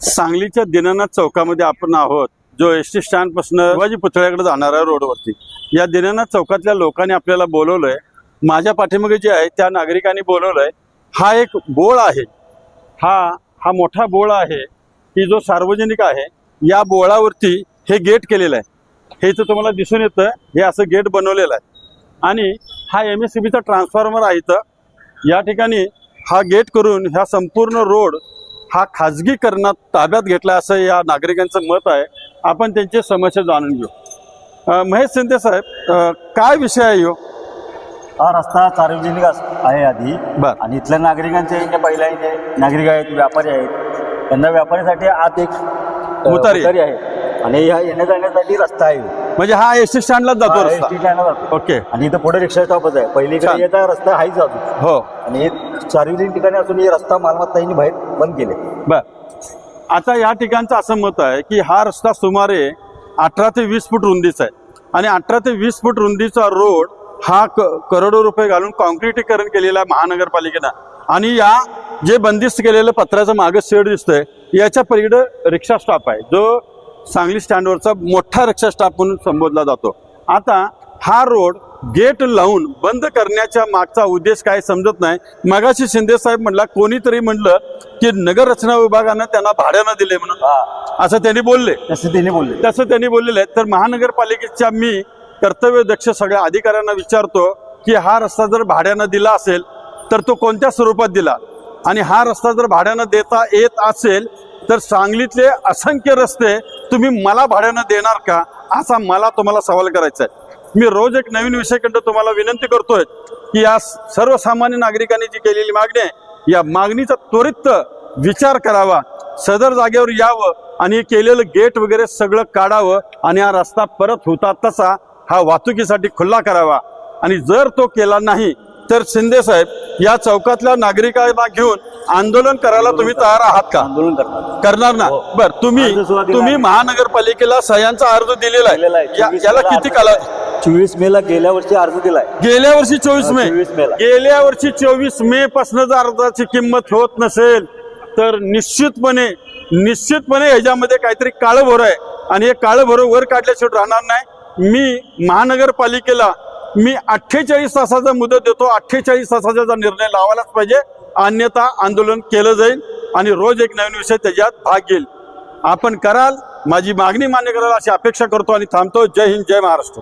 सांगलीच्या दिनानाथ चौकामध्ये आपण आहोत जो एस टी स्टँडपासून शिवाजी पुतळ्याकडे जाणाऱ्या रोडवरती. या दिनानाथ चौकातल्या लोकांनी आपल्याला बोलवलंय माझ्या पाठीमागे जे आहे त्या नागरिकांनी बोलवलंय हा एक बोळ आहे. हा हा मोठा बोळ आहे की जो सार्वजनिक आहे या बोळावरती हे गेट केलेलं आहे. हे इथं तुम्हाला दिसून येतं हे असं गेट बनवलेलं आहे. आणि हा एम एस सी बीचा ट्रान्सफॉर्मर आहे इथं. या ठिकाणी हा गेट करून ह्या संपूर्ण रोड हा खाजगीकरणात ताब्यात घेतला असं या नागरिकांचं मत आहे. आपण त्यांची समस्या जाणून घेऊ. महेश शिंदे साहेब काय विषय आहे ह्यो हा रस्ता सार्वजनिक आहे आधी. बर. आणि इथल्या नागरिकांचे जे पहिल्या जे नागरिक आहेत व्यापारी आहेत. त्यांना व्यापारीसाठी आत एक. मुतारी आहे. आणि ह्या येण्या जाण्यासाठी रस्ता आहे. म्हणजे हा एस टी स्टँडलाच जातो हा, रस्ता? ST stand ला जातो. ओके. आणि इथं पुढे रिक्षा स्टॉपच आहे. पहिलीकडे याचा रस्ता हाच जातो हो. आणि सार्वजनिक ठिकाणी असून रस्ता मालमत्ताईंनी बाहेर बंद केले. बर. आता या ठिकाणचं असं मत आहे की हा रस्ता सुमारे अठरा ते वीस फूट रुंदीचा आहे. आणि अठरा ते वीस फूट रुंदीचा रोड हा क करोडो रुपये घालून कॉन्क्रिटीकरण केलेला आहे महानगरपालिकेनं. आणि या जे बंदिस्त केलेलं पत्राचं मागं शेड दिसतंय याच्या पलीकडं रिक्षा स्टॉप आहे. जो सांगली स्टँडवरचा मोठा रिक्षा स्टॉप म्हणून संबोधला जातो. आता हा रोड गेट लावून बंद करण्याच्या मागचा उद्देश काय समजत नाही. मगाशी शिंदे साहेब म्हणला कोणीतरी म्हणलं की नगर रचना विभागानं त्यांना भाड्यानं दिले म्हणून. हा. असं त्यांनी बोलले. तसं त्यांनी बोलले. तसं त्यांनी बोललेलं आहे तर महानगरपालिकेच्या मी कर्तव्यदक्ष सगळ्या अधिकाऱ्यांना विचारतो की हा रस्ता जर भाड्यानं दिला असेल तर तो कोणत्या स्वरूपात दिला? आणि हा रस्ता जर भाड्यानं देता येत असेल तर सांगलीतले असंख्य रस्ते तुम्ही मला भाड्यानं देणार का? असा मला तुम्हाला सवाल करायचा आहे. मी रोज एक नवीन विषयाकडं तुम्हाला विनंती करतोय की या सर्वसामान्य नागरिकांनी जी केलेली मागणी आहे या मागणीचा त्वरित विचार करावा सदर जागेवर यावं आणि केलेलं गेट वगैरे सगळं काढावं आणि हा रस्ता परत होता तसा हा वाहतुकीसाठी खुल्ला करावा आणि जर तो केला नाही तर शिंदे साहेब या चौकातल्या नागरिकांना घेऊन आंदोलन करायला तुम्ही तयार आहात का आंदोलन करणार ना हो. बर तुम्ही तुम्ही. महानगरपालिकेला सह्यांचा अर्ज दिलेला आहे आहे. या- 24 याला किती अर्ज काला चोवीस मे ला गेल्या वर्षी अर्ज दिलाय. गेल्या वर्षी चोवीस मे. 24 मेला. गेल्या वर्षी चोवीस मे पासून जर अर्जाची किंमत होत नसेल तर निश्चितपणे निश्चितपणे ह्याच्यामध्ये काहीतरी काळं भोर आहे. आणि हे काळं भोर वर काढल्याशिवाय राहणार नाही. मी महानगरपालिकेला मी अठ्ठेचाळीस तासाचा मुदत देतो. अठ्ठेचाळीस तासाचा जर निर्णय लावायलाच पाहिजे. अन्यथा आंदोलन केलं जाईल आणि रोज एक नवीन विषय त्याच्यात भाग घेईल. आपण कराल माझी मागणी मान्य कराल अशी अपेक्षा करतो आणि थांबतो. जय हिंद जय महाराष्ट्र.